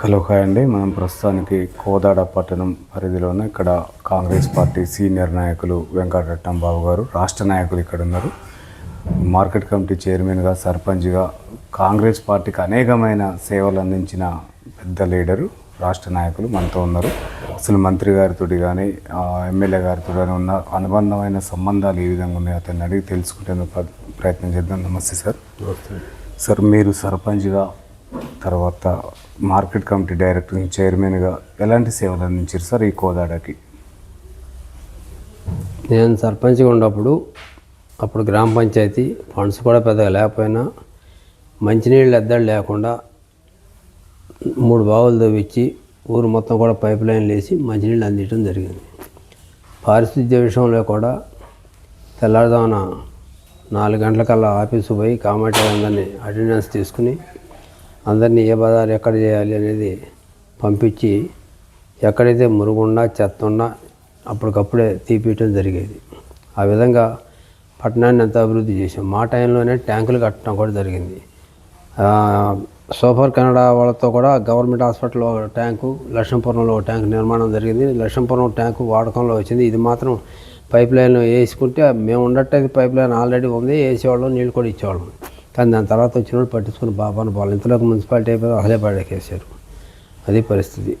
Hello hi అండి. మనం ప్రస్తుతానికి కోదాడ పట్టణం పరిధిలోనే ఇక్కడ కాంగ్రెస్ పార్టీ సీనియర్ నాయకులు వెంకటరత్నం బాబు గారు రాష్ట్ర నాయకులు ఇక్కడ ఉన్నారు. మార్కెట్ కమిటీ చైర్మన్గా సర్పంచ్గా కాంగ్రెస్ పార్టీకి అనేకమైన సేవలు అందించిన పెద్ద లీడరు రాష్ట్ర నాయకులు మనతో ఉన్నారు. అసలు మంత్రి గారితో కానీ ఎమ్మెల్యే గారితో కానీ ఉన్న అనుబంధమైన సంబంధాలు ఏ విధంగా ఉన్నాయో అతన్ని అడిగి తెలుసుకుంటేందుకు ప్ర- ప్రయత్నం చేద్దాం. నమస్తే సార్. సార్ మీరు సర్పంచ్గా తర్వాత మార్కెట్ కమిటీ డైరెక్టర్ చైర్మన్గా ఎలాంటి సేవలు అందించారు సార్ ఈ కోదాడకి? నేను సర్పంచ్గా ఉన్నప్పుడు అప్పుడు గ్రామ పంచాయతీ ఫండ్స్ కూడా పెద్దగా లేకపోయినా మంచినీళ్ళు ఎద్దడు లేకుండా మూడు బావులు తవ్వించి ఊరు మొత్తం కూడా పైప్ లైన్లు వేసి మంచినీళ్ళు అందించడం జరిగింది. పారిశుద్ధ్య విషయంలో కూడా తెల్లారుదామున నాలుగు గంటలకల్లా ఆఫీసు పోయి కామాటి అందరినీ అటెండెన్స్ తీసుకుని అందరినీ ఏ బజార్ ఎక్కడ చేయాలి అనేది పంపించి ఎక్కడైతే మురుగున్నా చెత్త ఉన్నా అప్పటికప్పుడే తీపియటం జరిగేది. ఆ విధంగా పట్టణాన్ని ఎంత అభివృద్ధి చేసాం మా టైంలోనే ట్యాంకులు కట్టడం కూడా జరిగింది. సూపర్ కెనడా వాళ్ళతో కూడా గవర్నమెంట్ హాస్పిటల్లో ఒక ట్యాంకు లక్ష్మీపురంలో ఒక ట్యాంక్ నిర్మాణం జరిగింది. లక్ష్మీపురం ట్యాంకు వాడకంలో వచ్చింది. ఇది మాత్రం పైప్ లైన్ వేసుకుంటే మేము ఉన్నట్టయితే పైప్ లైన్ ఆల్రెడీ ఉంది. వేసేవాళ్ళం నీళ్ళు కూడా ఇచ్చేవాళ్ళం. కానీ దాని తర్వాత వచ్చిన వాళ్ళు పట్టించుకుని బాబాను పోవాలి. ఇంతలోకి మున్సిపాలిటీ అయిపోయి అసలే పడకేసారు అది పరిస్థితి.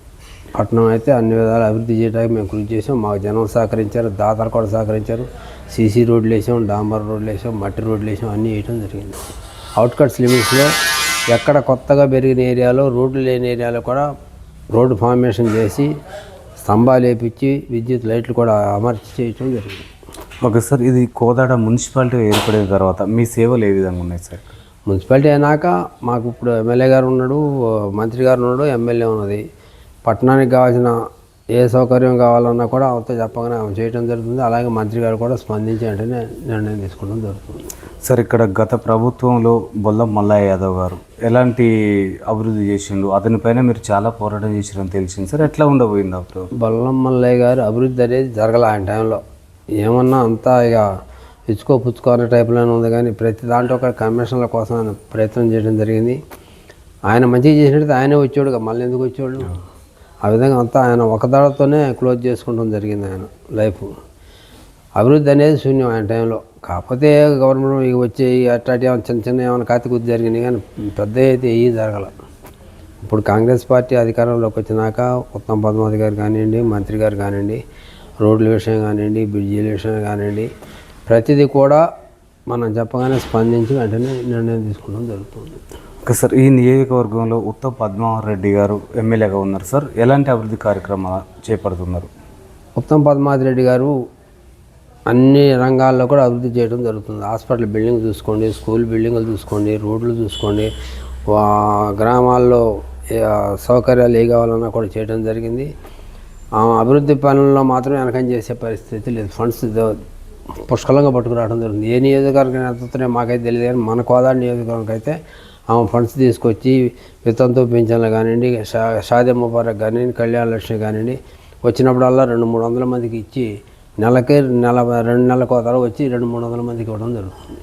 పట్టణం అయితే అన్ని విధాలు అభివృద్ధి చేయడానికి మేము కృషి చేసాం మాకు జనం సహకరించారు దాతలు కూడా సహకరించారు. సీసీ రోడ్లు వేసాం డాంబర్ రోడ్లు వేసాం మట్టి రోడ్లు వేసాం అన్నీ వేయటం జరిగింది. అవుట్కట్స్ లిమిట్స్లో ఎక్కడ కొత్తగా పెరిగిన ఏరియాలో రోడ్లు లేని ఏరియాలో కూడా రోడ్డు ఫార్మేషన్ చేసి స్తంభాలు వేపించి విద్యుత్ లైట్లు కూడా అమర్చి చేయటం జరిగింది. ఓకే సార్ ఇది కోదాడ మున్సిపాలిటీ ఏర్పడిన తర్వాత మీ సేవలు ఏ విధంగా ఉన్నాయి సార్? మున్సిపాలిటీ అయినాక మాకు ఇప్పుడు ఎమ్మెల్యే గారు ఉన్నాడు మంత్రి గారు ఉన్నాడు ఎమ్మెల్యే ఉన్నది. పట్టణానికి కావాల్సిన ఏ సౌకర్యం కావాలన్నా కూడా అవతో చెప్పగానే ఆమె చేయడం జరుగుతుంది. అలాగే మంత్రి గారు కూడా స్పందించి వెంటనే నిర్ణయం తీసుకోవడం జరుగుతుంది. సార్ ఇక్కడ గత ప్రభుత్వంలో బొల్లం మల్లయ్య యాదవ్ గారు ఎలాంటి అభివృద్ధి చేసిండు? అతని పైన మీరు చాలా పోరాటం చేసిరని తెలిసింది సార్. ఎట్లా ఉండబోయింది అప్పుడు? బొల్లం మల్లయ్య గారు అభివృద్ధి అనేది జరగల ఆయన టైంలో. ఏమన్నా అంతా ఇక ఇచ్చుకో పుచ్చుకో అనే టైప్లోనే ఉంది కానీ ప్రతి దాంట్లో ఒక కమిషన్ల కోసం ఆయన ప్రయత్నం చేయడం జరిగింది. ఆయన మంచిగా చేసినట్టు ఆయనే వచ్చాడు మళ్ళీ ఎందుకు వచ్చాడు? ఆ. విధంగా అంతా ఆయన ఒక దాడతోనే క్లోజ్ చేసుకుంటాం జరిగింది ఆయన లైఫ్ అభివృద్ధి అనేది శూన్యం ఆయన టైంలో కాకపోతే గవర్నమెంట్ ఇక వచ్చే అట్లాంటి ఏమైనా చిన్న చిన్న ఏమైనా కాతి గుర్తు జరిగినాయి కానీ పెద్ద అయితే ఏం జరగల. ఇప్పుడు కాంగ్రెస్ పార్టీ అధికారంలోకి వచ్చినాక ఉత్తమ్ పద్మావతి గారు కానివ్వండి మంత్రి గారు కానివ్వండి రోడ్ల విషయం కానివ్వండి బ్రిడ్జీల విషయం కానివ్వండి ప్రతిదీ కూడా మనం చెప్పగానే స్పందించి వెంటనే నిర్ణయం తీసుకోవడం జరుగుతుంది. ఓకే సార్ ఈ నియోజకవర్గంలో ఉత్తమ్ పద్మావతి రెడ్డి గారు ఎమ్మెల్యేగా ఉన్నారు సార్. ఎలాంటి అభివృద్ధి కార్యక్రమాలు చేపడుతున్నారు? ఉత్తమ్ పద్మావతి రెడ్డి గారు అన్ని రంగాల్లో కూడా అభివృద్ధి చేయడం జరుగుతుంది. హాస్పిటల్ బిల్డింగ్ చూసుకోండి స్కూల్ బిల్డింగులు చూసుకోండి రోడ్లు చూసుకోండి గ్రామాల్లో సౌకర్యాలు ఏ కావాలన్నా కూడా చేయడం జరిగింది. అభివృద్ధి పనుల్లో మాత్రం వెనకం చేసే పరిస్థితి లేదు. ఫండ్స్ పుష్కలంగా పట్టుకురావడం జరుగుతుంది. ఏ నియోజకవర్గం ఎంత మాకైతే తెలియదు కానీ మన కోదాడు నియోజకవర్గం అయితే ఆమె ఫండ్స్ తీసుకొచ్చి విత్తంతో పింఛన్లు కానివ్వండి షా షాదే ముబారక్ కానివ్వండి కళ్యాణ లక్ష్మి కానివ్వండి వచ్చినప్పుడల్లా రెండు మూడు వందల మందికి ఇచ్చి నెలకి నెల రెండు నెలల కోతల వచ్చి రెండు మూడు వందల మందికి ఇవ్వడం జరుగుతుంది.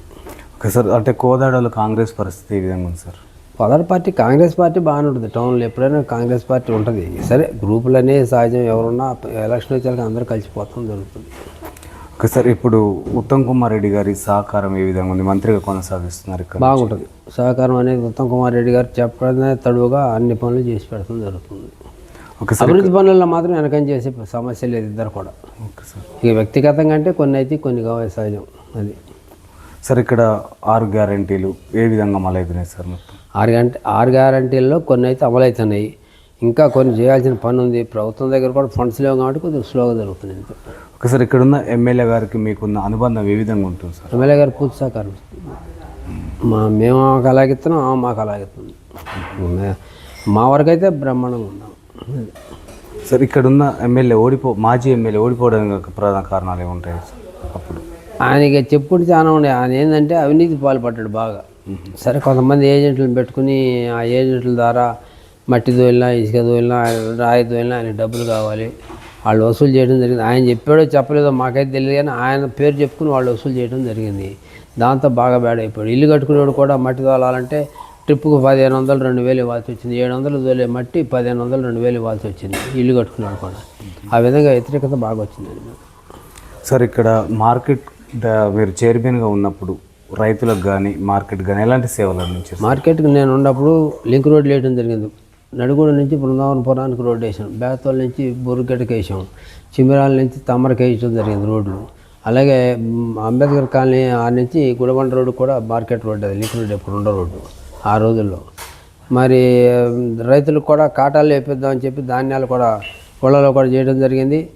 ఓకే సార్ అంటే కోదాడలో కాంగ్రెస్ పరిస్థితి ఏ విధంగా ఉంది సార్? పదర్ పార్టీ కాంగ్రెస్ పార్టీ బాగానే ఉంటుంది. టౌన్లో ఎప్పుడైనా కాంగ్రెస్ పార్టీ ఉంటుంది. సరే గ్రూపులు అనేవి సహజం ఎవరున్నా ఎలక్షన్ వచ్చాక అందరూ కలిసిపోతాం జరుగుతుంది. ఓకే సార్ ఇప్పుడు ఉత్తమ్ కుమార్ రెడ్డి గారి సహకారం ఏ విధంగా ఉంది? మంత్రిగా కొనసాగిస్తున్నారు ఇక్కడ. బాగుంటుంది. సహకారం అనేది ఉత్తమ్ కుమార్ రెడ్డి గారు చెప్పడమే తడువుగా అన్ని పనులు చేసి పెడతాం జరుగుతుంది. ఓకే సార్ అభివృద్ధి పనుల్లో మాత్రం వెనకం చేసే సమస్య లేదు ఇద్దరు కూడా. Okay sir. ఇక వ్యక్తిగతంగా అంటే కొన్ని అయితే కొన్ని కావాలి సహజం అది. సార్ ఇక్కడ ఆరు గ్యారంటీలు ఏ విధంగా అవుతున్నాయి సార్ మొత్తం? ఆరు గంట ఆరు గ్యారంటీల్లో కొన్ని అయితే అమలవుతున్నాయి. ఇంకా కొన్ని చేయాల్సిన పని ఉంది. ప్రభుత్వం దగ్గర కూడా ఫండ్స్ లేవు కాబట్టి కొద్దిగా స్లోగా జరుగుతుంది అంతే. ఓకే సార్ ఇక్కడున్న ఎమ్మెల్యే గారికి మీకున్న అనుబంధం ఏ విధంగా ఉంటుంది సార్? ఎమ్మెల్యే గారు పూర్తి సహకారం. మా మేము మాకు అలాగిస్తున్నాం ఆమె మాకు అలాగిస్తుంది. మే- వరకు అయితే బ్రహ్మాండంగా ఉన్నాం. సార్ ఇక్కడున్న ఎమ్మెల్యే ఓడిపో మాజీ ఎమ్మెల్యే ఓడిపోవడానికి ప్రధాన కారణాలు ఏముంటాయి సార్ అప్పుడు? ఆయనకి చెప్పుడు చాలా ఉండే ఆయన ఏంటంటే అవినీతి పాల్పడ్డాడు బాగా. సరే కొంతమంది ఏజెంట్లను పెట్టుకుని ఆ ఏజెంట్ల ద్వారా మట్టి దోలినా ఇసుక దోలినా రాయి దోలినా ఆయన డబ్బులు కావాలి. వాళ్ళు వసూలు చేయడం జరిగింది. ఆయన చెప్పాడో చెప్పలేదో మాకైతే తెలియదు కానీ ఆయన పేరు చెప్పుకుని వాళ్ళు వసూలు చేయడం జరిగింది. దాంతో బాగా బ్యాడ్ అయిపోయాడు. ఇల్లు కట్టుకునేవాడు కూడా మట్టి తోలాలంటే ట్రిప్కు పదిహేను వందలు రెండు వేలు ఇవ్వాల్సి వచ్చింది. ఏడు వందలు తోలే మట్టి పదిహేను వందలు రెండు వేలు ఇవ్వాల్సి వచ్చింది. ఇల్లు కట్టుకునేవాడు కూడా. ఆ విధంగా వ్యతిరేకత బాగా వచ్చింది. సార్ ఇక్కడ మార్కెట్ మీరు చైర్మన్గా ఉన్నప్పుడు రైతులకు కానీ మార్కెట్ కానీ ఎలాంటి సేవలు అందించారు? మార్కెట్కి నేను ఉన్నప్పుడు లింక్ రోడ్ వేయడం జరిగింది. నడుగూడ నుంచి బృందావనపురానికి రోడ్డు వేసాం. బేతోల్ నుంచి బుర్రగడ్డకి వేసాం. చిమిరాల నుంచి తమరకి వేయడం జరిగింది రోడ్లు. అలాగే అంబేద్కర్ కాలనీ ఆ నుంచి గుడబండ రోడ్డు కూడా మార్కెట్ రోడ్డు అది. లింక్ రోడ్ ఎప్పుడు ఉండో రోడ్డు ఆ రోజుల్లో. మరి రైతులకు కూడా కాటాలు వేపిద్దామని చెప్పి ధాన్యాలు కూడా పొలాల్లో కూడా చేయడం జరిగింది.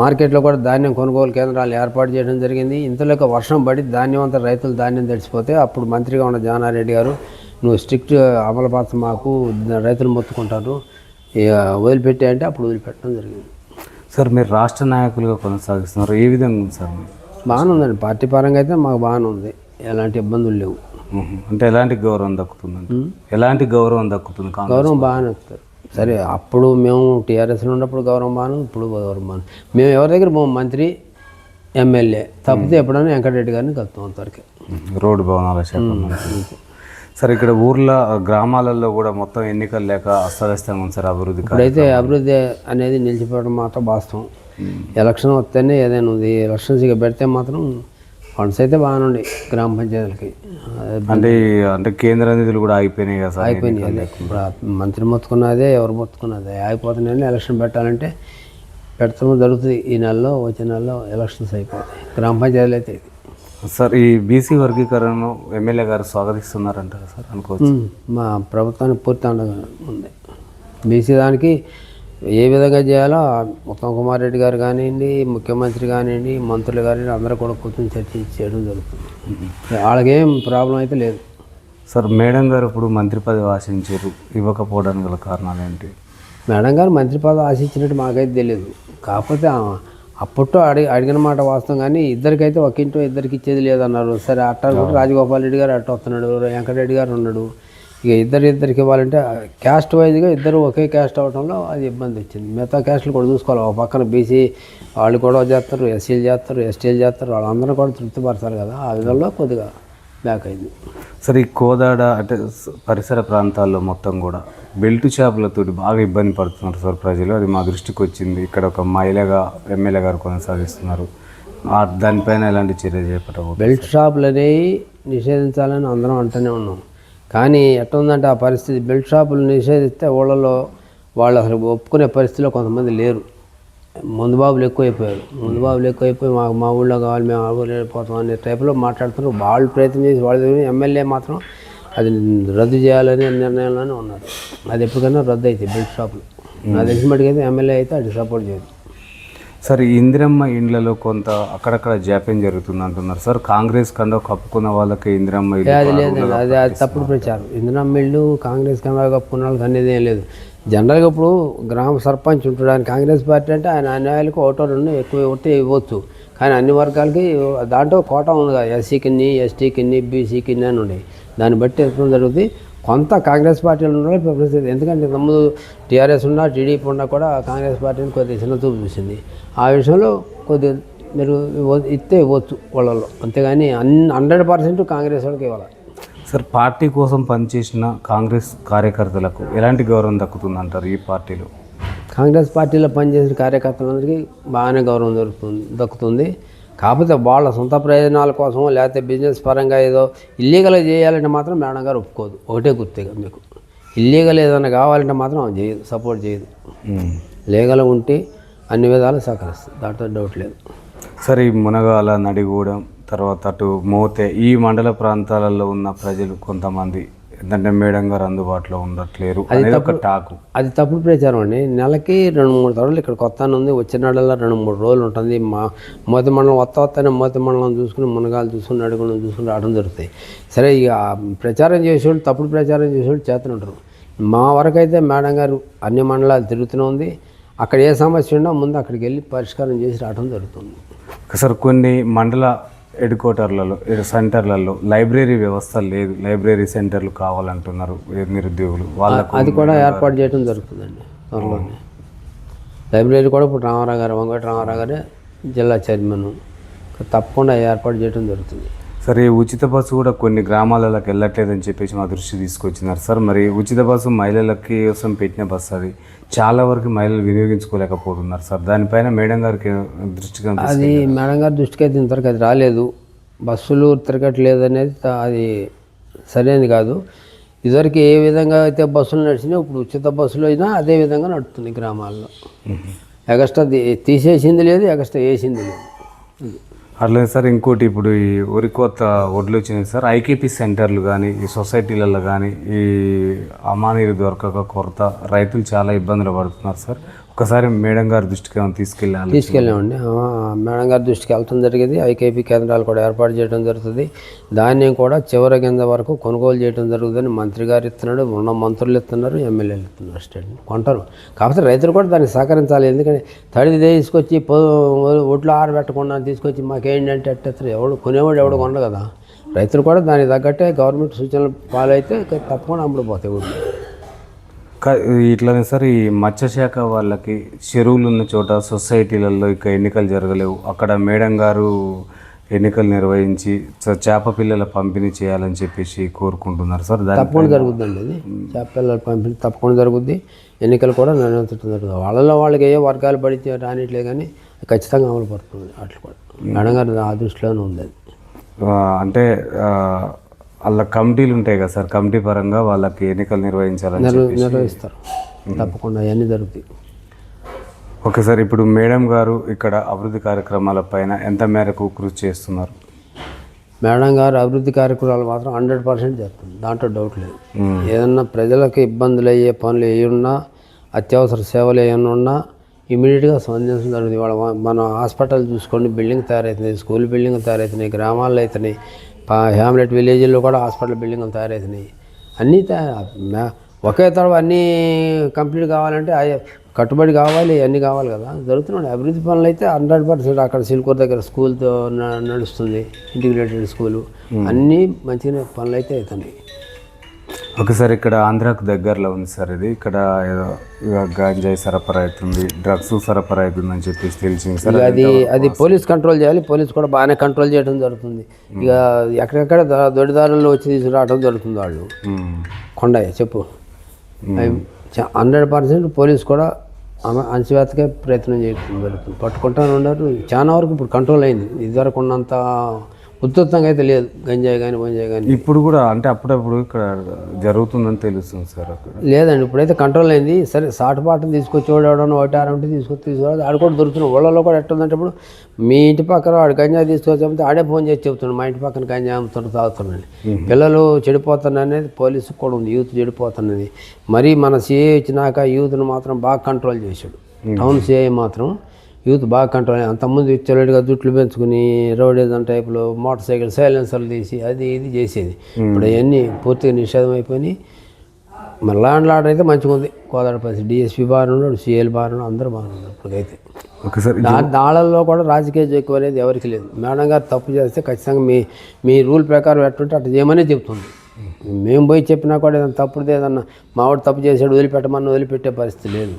మార్కెట్లో కూడా ధాన్యం కొనుగోలు కేంద్రాలు ఏర్పాటు చేయడం జరిగింది. ఇంతలోకి వర్షం పడి ధాన్యం అంతా రైతులు ధాన్యం తడిచిపోతే అప్పుడు మంత్రిగా ఉన్న జానారెడ్డి గారు నువ్వు స్ట్రిక్ట్ అమలు పరచ మాకు రైతులు మొత్తుకుంటారు. వదిలిపెట్టే అంటే అప్పుడు వదిలిపెట్టడం జరిగింది. సార్ మీరు రాష్ట్ర నాయకులుగా కొనసాగిస్తున్నారు. ఏ విధంగా ఉంది సార్? బాగానే ఉందండి. పార్టీ పరంగా అయితే మాకు బాగానే ఉంది. ఎలాంటి ఇబ్బందులు లేవు. అంటే ఎలాంటి గౌరవం దక్కుతుందండి ఎలాంటి గౌరవం దక్కుతుంది గౌరవం బాగానే వస్తారు సరే అప్పుడు మేము టీఆర్ఎస్లో ఉన్నప్పుడు గౌరవం బాను ఇప్పుడు గౌరవం బాను మేము ఎవరి దగ్గర పోము? మంత్రి ఎమ్మెల్యే. తప్పితే ఎప్పుడైనా వెంకటరెడ్డి గారిని కలుస్తాం అంతవరకు. రోడ్డు భవనాల. సార్ ఇక్కడ ఊర్ల గ్రామాలలో కూడా మొత్తం ఎన్నికలు లేక అస్తవ్యస్తంగా ఉంది సార్ అభివృద్ధి ఇప్పుడైతే అభివృద్ధి అనేది నిలిచిపోవడం మాత్రం వాస్తవం. ఎలక్షన్ వస్తేనే ఏదైనా ఉంది. ఎలక్షన్స్ ఇక పెడితే మాత్రం ఫండ్స్ అయితే బాగానే ఉండే గ్రామ పంచాయతీలకి. అంటే అంటే కేంద్ర నిధులు కూడా అయిపోయినాయి కదా సార్? అయిపోయినాయి మంత్రి మొత్తుకున్నదే ఎవరు మొత్తుకున్నదే. అయిపోతున్నాయని ఎలక్షన్ పెట్టాలంటే పెడతాము జరుగుతుంది. ఈ నెలలో వచ్చే నెలలో ఎలక్షన్స్ అయిపోతాయి. గ్రామ పంచాయతీలు అయితే. సార్ ఈ బీసీ వర్గీకరణను ఎమ్మెల్యే గారు స్వాగతిస్తున్నారంటారా సార్? అనుకోవచ్చు. మా ప్రభుత్వానికి పూర్తి అండగా ఉంది. బీసీ దానికి ఏ విధంగా చేయాలో ఉత్తమ్ కుమార్ రెడ్డి గారు కానివ్వండి ముఖ్యమంత్రి కానివ్వండి మంత్రులు కానివ్వండి అందరూ కూడా కూర్చొని చర్చించి చేయడం జరుగుతుంది. వాళ్ళకేం ప్రాబ్లం అయితే లేదు. సార్ మేడం గారు ఇప్పుడు మంత్రి పదవి ఆశించారు. ఇవ్వకపోవడానికి గల కారణాలు ఏంటి? మేడం గారు మంత్రి పదవి ఆశించినట్టు మాకైతే తెలియదు కాకపోతే అప్పట్లో అడిగి అడిగిన మాట వాస్తవం కానీ ఇద్దరికైతే ఒక ఇంటో ఇద్దరికి ఇచ్చేది లేదన్నారు. సరే అట్ట కూడా రాజగోపాల్ రెడ్డి గారు అట్ట వస్తున్నాడు వెంకటరెడ్డి గారు ఉన్నాడు. ఇక ఇద్దరు ఇద్దరికి ఇవ్వాలంటే క్యాస్ట్ వైజ్గా ఇద్దరు ఒకే క్యాస్ట్ అవడంలో అది ఇబ్బంది వచ్చింది. మిగతా క్యాస్ట్లు కూడా చూసుకోవాలి. ఒక పక్కన బీసీ వాళ్ళు కూడా చేస్తారు ఎస్సీలు చేస్తారు ఎస్టీలు చేస్తారు వాళ్ళందరూ కూడా తృప్తిపరచాలి కదా. ఆ విధంలో కొద్దిగా బ్యాక్ అయింది. సార్ ఈ కోదాడ అంటే పరిసర ప్రాంతాల్లో మొత్తం కూడా బెల్ట్ షాపులతో బాగా ఇబ్బంది పడుతున్నారు సార్ ప్రజలు అది మా దృష్టికి వచ్చింది. ఇక్కడ ఒక మహిళగా ఎమ్మెల్యే గారు కొనసాగిస్తున్నారు. దానిపైన ఎలాంటి చర్య చేపట్టబోతున్నారు? బెల్ట్ షాపులు అనేవి నిషేధించాలని అందరం అంటూనే ఉన్నాం. కానీ ఎట్టుందంటే ఉందంటే ఆ పరిస్థితి బెల్ట్ షాపులు నిషేధిస్తే ఊళ్ళలో వాళ్ళు అసలు ఒప్పుకునే పరిస్థితిలో కొంతమంది లేరు. ముందు బాబులు ఎక్కువైపోయారు. ముందు బాబులు ఎక్కువైపోయి మాకు మా ఊళ్ళో కావాలి మేము ఆ ఊళ్ళో వెళ్ళిపోతాం అనే టైప్లో మాట్లాడుతున్నారు. వాళ్ళు ప్రయత్నం చేసి వాళ్ళు ఎమ్మెల్యే మాత్రం అది రద్దు చేయాలనే నిర్ణయంలోనే ఉన్నారు. అది ఎప్పటికైనా రద్దు అవుతాయి బెల్ట్ షాపులు నా తెలిసిన మటుకైతే ఎమ్మెల్యే అయితే అది సపోర్ట్ చేయదు. సార్ ఇందిరమ్మ ఇండ్లలో కొంత అక్కడక్కడ జాప్యం జరుగుతుంది అంటున్నారు. సార్ కాంగ్రెస్ కండ కప్పుకున్న వాళ్ళకి ఇందిరమ్మ ఇల్లు అది లేదండి అది అది తప్పుడు ప్రచారం. ఇందిరా మిల్లు కాంగ్రెస్ కన్నా కప్పుకున్న వాళ్ళకి అనేది ఏం లేదు. జనరల్గా ఇప్పుడు గ్రామ సర్పంచ్ ఉంటాడు. ఆయన కాంగ్రెస్ పార్టీ అంటే ఆయన అన్యాయాలకు ఓటో రెండు ఎక్కువ ఒకటి ఇవ్వచ్చు. కానీ అన్ని వర్గాలకి దాంట్లో కోట ఉంది కదా ఎస్సీ కిన్ని ఎస్టీ కిన్ని బీసీ కిన్ని అని ఉన్నాయి. దాన్ని బట్టి ఎప్పుడు జరుగుతుంది కొంత కాంగ్రెస్ పార్టీలో ఉన్న ఇస్తుంది. ఎందుకంటే ఇంతకుముందు టీఆర్ఎస్ ఉన్నా టీడీపీ ఉన్నా కూడా కాంగ్రెస్ పార్టీని కొద్దిగా చిన్న చూపు చూసింది. ఆ విషయంలో కొద్దిగా మీరు ఇస్తే ఇవ్వచ్చు వాళ్ళలో. అంతేగాని అన్ హండ్రెడ్ పర్సెంట్ కాంగ్రెస్ వాళ్ళకి ఇవ్వాలి. సార్ పార్టీ కోసం పనిచేసిన కాంగ్రెస్ కార్యకర్తలకు ఎలాంటి గౌరవం దక్కుతుంది అంటారు ఈ పార్టీలో? కాంగ్రెస్ పార్టీలో పనిచేసిన కార్యకర్తలందరికీ బాగానే గౌరవం దొరుకుతుంది దక్కుతుంది. కాకపోతే వాళ్ళ సొంత ప్రయోజనాల కోసం లేకపోతే బిజినెస్ పరంగా ఏదో ఇల్లీగల్గా చేయాలంటే మాత్రం మేడం గారు ఒప్పుకోదు. ఒకటే గుర్తుగా మీకు. ఇల్లీగల్ ఏదైనా కావాలంటే మాత్రం ఆమె చేయదు సపోర్ట్ చేయదు. లీగల్ ఉంటే అన్ని విధాలు సహకరిస్తుంది. దాంట్లో డౌట్ లేదు. సరే ఈ మునగాల నడిగూడెం తర్వాత అటు మోతే ఈ మండల ప్రాంతాలలో ఉన్న ప్రజలు కొంతమంది ఏంటంటే మేడం గారు అందుబాటులో ఉండట్లేరు అనేది ఒక టాకు. అది తప్పుడు ప్రచారం అండి. నెలకి రెండు మూడు తడలు ఇక్కడ కొత్త ఉంది. వచ్చిన నెలలో రెండు మూడు రోజులు ఉంటుంది. మా మోతి మండలం వత్త వస్తేనే మోతి మండలం చూసుకుని మునగాలు చూసుకుని అడుగులు చూసుకుని రావడం జరుగుతాయి. సరే ఇక ప్రచారం చేసేవాళ్ళు తప్పుడు ప్రచారం చేసేవాళ్ళు చేతనుంటారు మా వరకు అయితే మేడం గారు అన్ని మండలాలు తిరుగుతూనే ఉంది. అక్కడ ఏ సమస్య ఉన్నా ముందు అక్కడికి వెళ్ళి పరిష్కారం చేసి రావడం జరుగుతుంది. సార్ కొన్ని మండల హెడ్ క్వార్టర్లలో సెంటర్లలో లైబ్రరీ వ్యవస్థ లేదు. లైబ్రరీ సెంటర్లు కావాలంటున్నారు నిరుద్యోగులు. వాళ్ళకు అది కూడా ఏర్పాటు చేయడం జరుగుతుందండి త్వరలోనే. లైబ్రరీ కూడా ఇప్పుడు రామారావు గారు వంగటి రామారావు గారే జిల్లా చైర్మన్. తప్పకుండా ఏర్పాటు చేయడం జరుగుతుంది. సరే ఈ ఉచిత బస్సు కూడా కొన్ని గ్రామాలలోకి వెళ్ళట్లేదని చెప్పేసి మా దృష్టి తీసుకొచ్చినారు. సార్ మరి ఉచిత బస్సు మహిళలకి కోసం పెట్టిన బస్సు అది. చాలా వరకు మహిళలు వినియోగించుకోలేకపోతున్నారు సార్. దానిపైన మేడం గారికి దృష్టి అది మేడం గారి దృష్టికి అయితే ఇంతవరకు అది రాలేదు. బస్సులు తిరగట్లేదు అనేది అది సరైనది కాదు. ఇదివరకు ఏ విధంగా అయితే బస్సులు నడిచినాయి ఇప్పుడు ఉచిత బస్సులు అయినా అదే విధంగా నడుస్తుంది గ్రామాల్లో. ఎగస్ట్రా తీ- తీసేసింది లేదు ఎగస్ట్రా వేసింది లేదు. అట్లనే సార్ ఇంకోటి ఇప్పుడు ఈ వరి కొత్త ఒడ్లు వచ్చినాయి సార్. ఐకేపీ సెంటర్లు కానీ ఈ సొసైటీలలో కానీ ఈ అమానీరు దొరకక కొరత రైతులు చాలా ఇబ్బందులు పడుతున్నారు సార్. ఒక్కసారి మేడం గారి దృష్టికి తీసుకెళ్ళాలి తీసుకెళ్ళామండి. మేడం గారి దృష్టికి వెళ్తాం జరిగింది. ఐకేపీ కేంద్రాలు కూడా ఏర్పాటు చేయడం జరుగుతుంది. ధాన్యం కూడా చివరి కింద వరకు కొనుగోలు చేయడం జరుగుతుందని మంత్రి గారు ఇస్తున్నాడు. ఉన్న మంత్రులు ఇస్తున్నారు ఎమ్మెల్యేలు ఇస్తున్నారు. స్టేట్ కొంటారు. కాకపోతే రైతులు కూడా దానికి సహకరించాలి. ఎందుకంటే తడిది తీసుకొచ్చి పో ఒడ్లు ఆరబెట్టకుండా తీసుకొచ్చి మాకేంటంటే అట్టేస్తారు ఎవడు కొనేవాడు ఎవడు కొనడు కదా. రైతులు కూడా దానికి తగ్గట్టే గవర్నమెంట్ సూచనలు పాలైతే తప్పకుండా అమ్ముడుపోతాయి ఊళ్ళు. ఇట్లనే సార్ ఈ మత్స్య శాఖ వాళ్ళకి చెరువులు ఉన్న చోట సొసైటీలలో ఇక ఎన్నికలు జరగలేవు. అక్కడ మేడం గారు ఎన్నికలు నిర్వహించి చేప పిల్లల పంపిణీ చేయాలని చెప్పేసి కోరుకుంటున్నారు సార్. తప్పకుండా జరుగుతుందండి ఇది. చేపల పంపిణీ తప్పకుండా జరుగుద్ది. ఎన్నికలు కూడా జరుగుతుంది. వాళ్ళలో వాళ్ళకి ఏ వర్గాలు పడితే రానిట్లే కానీ ఖచ్చితంగా అమలు పడుతుంది. అట్లా కూడా. మేడం గారు ఆ దృష్టిలోనే ఉంది అది. అంటే వాళ్ళ కమిటీలు ఉంటాయి కదా సార్ కమిటీ పరంగా వాళ్ళకి ఎన్నికలు నిర్వహించాలని నిర్వహిస్తారు తప్పకుండా అవన్నీ జరుగుతాయి. ఓకే సార్ ఇప్పుడు మేడం గారు ఇక్కడ అభివృద్ధి కార్యక్రమాల పైన ఎంత మేరకు కృషి చేస్తున్నారు? మేడం గారు అభివృద్ధి కార్యక్రమాలు మాత్రం హండ్రెడ్ పర్సెంట్ చేస్తుంది దాంట్లో డౌట్ లేదు. ఏదన్నా ప్రజలకు ఇబ్బందులు అయ్యే పనులు ఏ ఉన్నా అత్యవసర సేవలు ఏమైనా ఉన్నా ఇమీడియట్గా స్పందించడం జరుగుతుంది. వాళ్ళ మన హాస్పిటల్ చూసుకోండి బిల్డింగ్ తయారవుతున్నాయి స్కూల్ బిల్డింగ్ తయారవుతున్నాయి గ్రామాల్లో అవుతున్నాయి హ్యామ్లెట్ విలేజ్లో కూడా హాస్పిటల్ బిల్డింగ్లు తయారవుతున్నాయి అన్నీ ఒకే తడవ అన్నీ కంప్లీట్ కావాలంటే కట్టుబడి కావాలి అన్నీ కావాలి కదా. జరుగుతున్నాయి. అభివృద్ధి పనులు అయితే హండ్రెడ్ పర్సెంట్ అక్కడ సిల్కూర్ దగ్గర స్కూల్తో నడుస్తుంది. Integrated school. అన్నీ మంచిగా పనులు అయితే అవుతున్నాయి ఓకే సార్ ఇక్కడ ఆంధ్రాకు దగ్గరలో ఉంది సార్ ఇది. ఇక్కడ ఏదో గాంజాయి సరఫరా అవుతుంది డ్రగ్స్ సరఫరా అవుతుంది అని చెప్పేసి తెలిసింది సార్. అది అది పోలీస్ కంట్రోల్ చేయాలి పోలీస్ కూడా బాగానే కంట్రోల్ చేయడం జరుగుతుంది. ఇక ఎక్కడెక్కడ దొడిదారుల్లో వచ్చి తీసుకురావడం జరుగుతుంది వాళ్ళు. కొండయ్య చెప్పు. హండ్రెడ్ పర్సెంట్ పోలీస్ కూడా ఆమె అణచివేతకే ప్రయత్నం చేయడం జరుగుతుంది. పట్టుకుంటానే ఉన్నారు చాలా వరకు ఇప్పుడు కంట్రోల్ అయింది. ఇదివరకు ఉన్నంత ఉద్ధృతంగా అయితే లేదు. గంజాయి కానీ గంజాయి కానీ ఇప్పుడు కూడా అంటే అప్పుడప్పుడు ఇక్కడ జరుగుతుందని తెలుస్తుంది సార్ అక్కడ. లేదండి ఇప్పుడైతే కంట్రోల్ అయింది. సరే సాటుపాటును తీసుకొచ్చి ఎవడన్నా ఒకటి ఆరంటే తీసుకొచ్చి తీసుకురాదు ఆడ కూడా దొరుకుతున్నాడు. ఊళ్ళలో కూడా ఎట్టుందంటే ఇప్పుడు మీ ఇంటి పక్కన వాడు గంజాయి తీసుకొచ్చి ఆడే ఫోన్ చేసి చెప్తున్నాడు. మా ఇంటి పక్కన గంజాయి అమ్ముతున్నారు తాగుతున్నాడు పిల్లలు చెడిపోతున్నారు అనేది పోలీసు కూడా ఉంది. యూత్ చెడిపోతున్నది. మరి మన సిఐ వచ్చినాక యూత్ను మాత్రం బాగా కంట్రోల్ చేశాడు. టౌన్ సిఐ మాత్రం యూత్ బాగా కంట్రోల్ అయ్యి అంతకుముందు విచ్చలవిడిగా జుట్లు పెంచుకుని రోడేజన్ టైప్లో మోటార్ సైకిల్ సైలెన్సర్లు తీసి అది ఇది చేసేది. ఇప్పుడు అవన్నీ పూర్తిగా నిషేధం అయిపోయి మరి ల్యాండ్ లార్డర్ అయితే మంచిగా ఉంది. కోదాడపల్లి డిఎస్పీ బాగా ఉన్నాడు సిఎల్ బాగా ఉన్నాడు అందరూ బాగున్నారు ఇప్పటికైతే ఓకే సార్ దా దాళ్ళల్లో కూడా రాజకీయ ఎక్కువ అనేది ఎవరికి లేదు. మేడం గారు తప్పు చేస్తే ఖచ్చితంగా మీ మీ రూల్ ప్రకారం ఎట్టుంటే అట్లా చేయమనే చెప్తుంది. మేము పోయి చెప్పినా కూడా ఏదైనా తప్పుడుది ఏదన్నా మావాడు తప్పు చేసాడు వదిలిపెట్టమని వదిలిపెట్టే పరిస్థితి లేదు.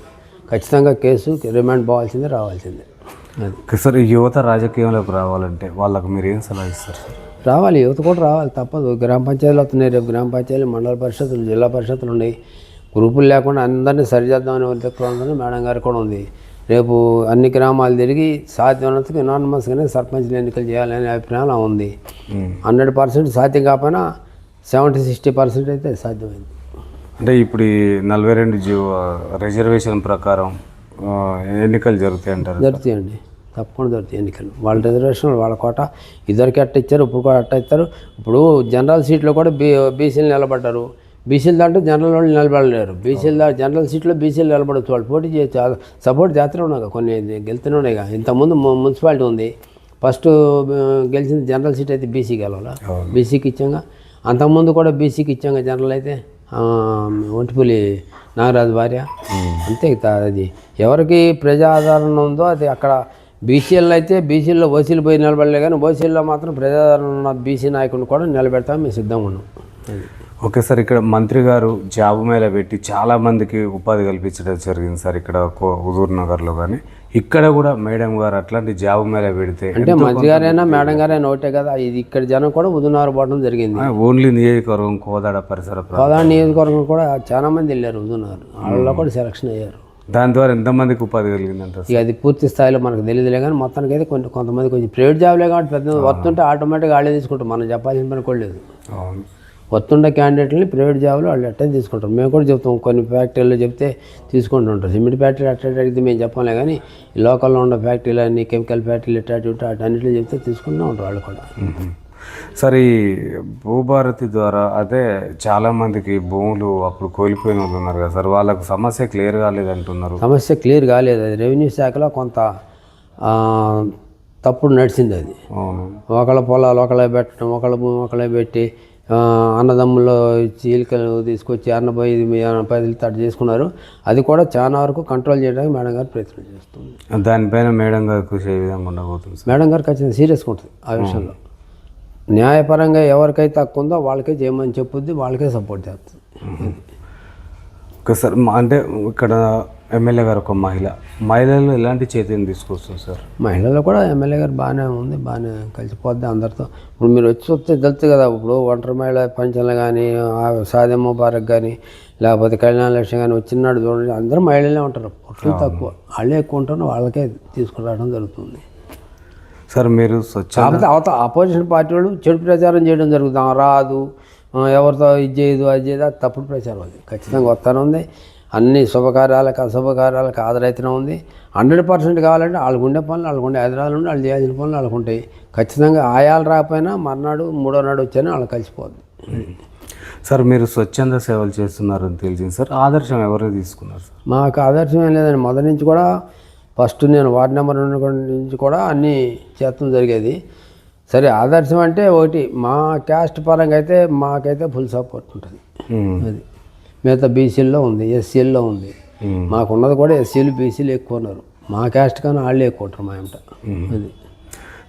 ఖచ్చితంగా కేసు రిమాండ్ పోవాల్సిందే రావాల్సిందే. అది. సార్ యువత రాజకీయంలోకి రావాలంటే వాళ్ళకు మీరు ఏం సలహా ఇస్తారు? రావాలి యువత కూడా రావాలి తప్పదు. గ్రామ పంచాయతీలు వస్తున్నాయి రేపు. గ్రామ పంచాయతీలు మండల పరిషత్తులు జిల్లా పరిషత్తులు ఉన్నాయి. గ్రూపులు లేకుండా అందరినీ సరిచేద్దామనే ఉద్దేశంతో మేడం గారు కూడా ఉంది. రేపు అన్ని గ్రామాలు తిరిగి సాధ్యమైనంతకు ఎనానమస్గానే సర్పంచ్లు ఎన్నికలు చేయాలనే అభిప్రాయం ఉంది. హండ్రెడ్ పర్సెంట్ సాధ్యం కాకపోయినా సెవెంటీ సిక్స్టీ పర్సెంట్ అయితే సాధ్యమైంది. అంటే ఇప్పుడు ఈ నలభై రెండు జీవో రిజర్వేషన్ ప్రకారం ఎన్నికలు జరుగుతాయి అంటారు. జరుగుతాయండి. తప్పకుండా జరుగుతాయి ఎన్నికలు. వాళ్ళ రిజర్వేషన్ వాళ్ళ కోట ఇద్దరికి అట్ట ఇచ్చారు ఇప్పుడు కూడా అట్ట ఇస్తారు. ఇప్పుడు జనరల్ సీట్లో కూడా బీ బీసీలు నిలబడ్డారు. బీసీలు దాంట్లో జనరల్ వాళ్ళు నిలబడలేరు. బీసీలు దా- జనరల్ సీట్లో బీసీలు నిలబడచ్చు వాళ్ళు పోటీ చేయొచ్చు సపోర్ట్ చేస్తూనే ఉన్నాయి కొన్ని గెలుతూనే ఉన్నాయి కదా. ఇంతకుముందు మున్సిపాలిటీ ఉంది. ఫస్ట్ ఆ, గెలిచిన జనరల్ సీట్ అయితే బీసీ గెలవాలా? బీసీకి ఇచ్చాగా. అంతకుముందు కూడా బీసీకి ఇచ్చాగా జనరల్ అయితే? ఒంటిపులి నాగరాజు భార్య. అంతే అది ఎవరికి ప్రజాదరణ ఉందో అది అక్కడ బీసీల్లో అయితే బీసీల్లో ఓసీలు పోయి నిలబడలే కానీ ఓసీల్లో మాత్రం ప్రజాదరణ ఉన్న బీసీ నాయకుడిని కూడా నిలబెడతాం మేము సిద్ధంగా ఉన్నాం. ఓకే సార్ ఇక్కడ మంత్రి గారు జాబ్ మేళ పెట్టి చాలామందికి ఉపాధి కల్పించడం జరిగింది సార్ ఇక్కడ కో- హుజూర్ నగర్లో కానీ. ఇక్కడ కూడా మేడం గారు అట్లాంటి జాబ్ మేళ పెడితే అంటే మంత్రి గారైనా మేడం గారైనా ఒకటే కదా ఇది ఇక్కడ జనం కూడా ఉదునారు పోవడం జరిగింది. ఓన్లీ నియోజకవర్గం కోదాడ పరిసర ప్రా- కోదాడ నియోజకవర్గం కూడా చాలా మంది వెళ్ళారు ఉదునారు. వాళ్ళలో కూడా సెలక్షన్ అయ్యారు. దాని ద్వారా ఎంతమందికి ఉపాధి కలిగిందంటారు ఇక అది పూర్తి స్థాయిలో మనకు తెలియదులే కానీ మొత్తానికి అయితే కొంచెం కొంతమంది కొంచెం ప్రైవేట్ జాబ్లే కాబట్టి పెద్ద వస్తుంటే ఆటోమేటిక్గా వాళ్ళే తీసుకుంటాం మనం చెప్పాల్సిన పని కూడా లేదు. అవును. వస్తుండే క్యాండిడేట్ని ప్రైవేట్ జాబ్లో వాళ్ళు అట్టని తీసుకుంటారు. మేము కూడా చెప్తాం కొన్ని ఫ్యాక్టరీలో చెప్తే తీసుకుంటూ ఉంటారు. సిమెంట్ ఫ్యాక్టరీ అట్ట అడిగితే మేము చెప్పలే కానీ ఈ లోకల్లో ఉన్న ఫ్యాక్టరీలు అన్ని కెమికల్ ఫ్యాక్టరీలు ఎట్ట అటు ఇటు అన్నింటిలో చెప్తే తీసుకుంటూ ఉంటారు వాళ్ళు కూడా. సరే ఈ భూభారతి ద్వారా అదే చాలా మందికి భూములు అప్పుడు కోల్పోయిన వాళ్ళు ఉన్నారు కదా సార్. వాళ్ళకు సమస్య క్లియర్ కాలేదంటున్నారు సమస్య క్లియర్ కాలేదు. అది రెవెన్యూ శాఖలో కొంత తప్పుడు నడిచింది అది. ఒకళ్ళ పొలాలు ఒకళ్ళే పెట్టడం ఒకళ్ళ భూమి ఒకళ్ళే పెట్టి అన్నదమ్ముల్లో చీలికలు తీసుకొచ్చి అన్నపోయి పదిలు తట్టు చేసుకున్నారు. అది కూడా చాలా వరకు కంట్రోల్ చేయడానికి మేడం గారు ప్రయత్నం చేస్తుంది దానిపైన మేడం గారు కృషి ఏ విధంగా ఉండబోతుంది మేడం గారు ఖచ్చితంగా సీరియస్గా ఉంటుంది ఆ విషయంలో. న్యాయపరంగా ఎవరికైతే తక్కువ ఉందో వాళ్ళకే చేయమని చెప్పుద్ది వాళ్ళకే సపోర్ట్ చేస్తుంది. ఓకే సార్ అంటే ఇక్కడ ఎమ్మెల్యే గారు ఒక మహిళ. మహిళలు ఎలాంటి చైతన్యం తీసుకొస్తుంది సార్? మహిళల్లో కూడా ఎమ్మెల్యే గారు బాగానే ఉంది బాగానే కలిసిపోద్ది అందరితో. ఇప్పుడు మీరు వచ్చి వస్తే తెలుసు కదా ఇప్పుడు ఒంటరి మహిళ పంచంలు కానీ సాదె ముబారక్ కానీ లేకపోతే కళ్యాణ లక్ష్యం కానీ వచ్చినాడు చూడండి అందరూ మహిళలే ఉంటారు. పుట్టులు తక్కువ. వాళ్ళే ఎక్కువ ఉంటారు వాళ్ళకే తీసుకురావడం జరుగుతుంది. సార్ మీరు స్వచ్ఛ కాకపోతే అవత ఆపోజిషన్ పార్టీ వాళ్ళు చెడు ప్రచారం చేయడం జరుగుతుంది. రాదు ఎవరితో ఇది చేయదు అది చేయదు అది తప్పుడు ప్రచారం అది. ఖచ్చితంగా వస్తానే ఉంది. అన్ని శుభకార్యాలకు అశుభకార్యాలకు హాజరైతేనే ఉంది. హండ్రెడ్ పర్సెంట్ కావాలంటే వాళ్ళకు ఉండే పనులు వాళ్ళకు ఉండే హైదరాబాద్ ఉండి వాళ్ళు చేయాల్సిన పనులు వాళ్ళకు ఉంటాయి. ఖచ్చితంగా ఆయాలు రాకపోయినా మర్నాడు మూడో నాడు వచ్చాను వాళ్ళకి కలిసిపోద్ది. సార్ మీరు స్వచ్ఛంద సేవలు చేస్తున్నారని తెలిసింది సార్. ఆదర్శం ఎవరు తీసుకున్నారు సార్? మాకు ఆదర్శం ఏం లేదండి. మొదటి నుంచి కూడా ఫస్ట్ నేను వార్డ్ నెంబర్ నుంచి కూడా అన్నీ చేస్తాం జరిగేది. సరే ఆదర్శం అంటే ఒకటి మా క్యాస్ట్ పరంగా అయితే మాకైతే ఫుల్ సపోర్ట్ ఉంటుంది. అది. మిగతా బీసీల్లో ఉంది ఎస్సీల్లో ఉంది. మాకున్నది కూడా ఎస్సీలు బీసీలు ఎక్కువ ఉన్నారు. మా క్యాస్ట్ కన్నా వాళ్ళే ఎక్కువ ఉంటారు మా ఇంట అది.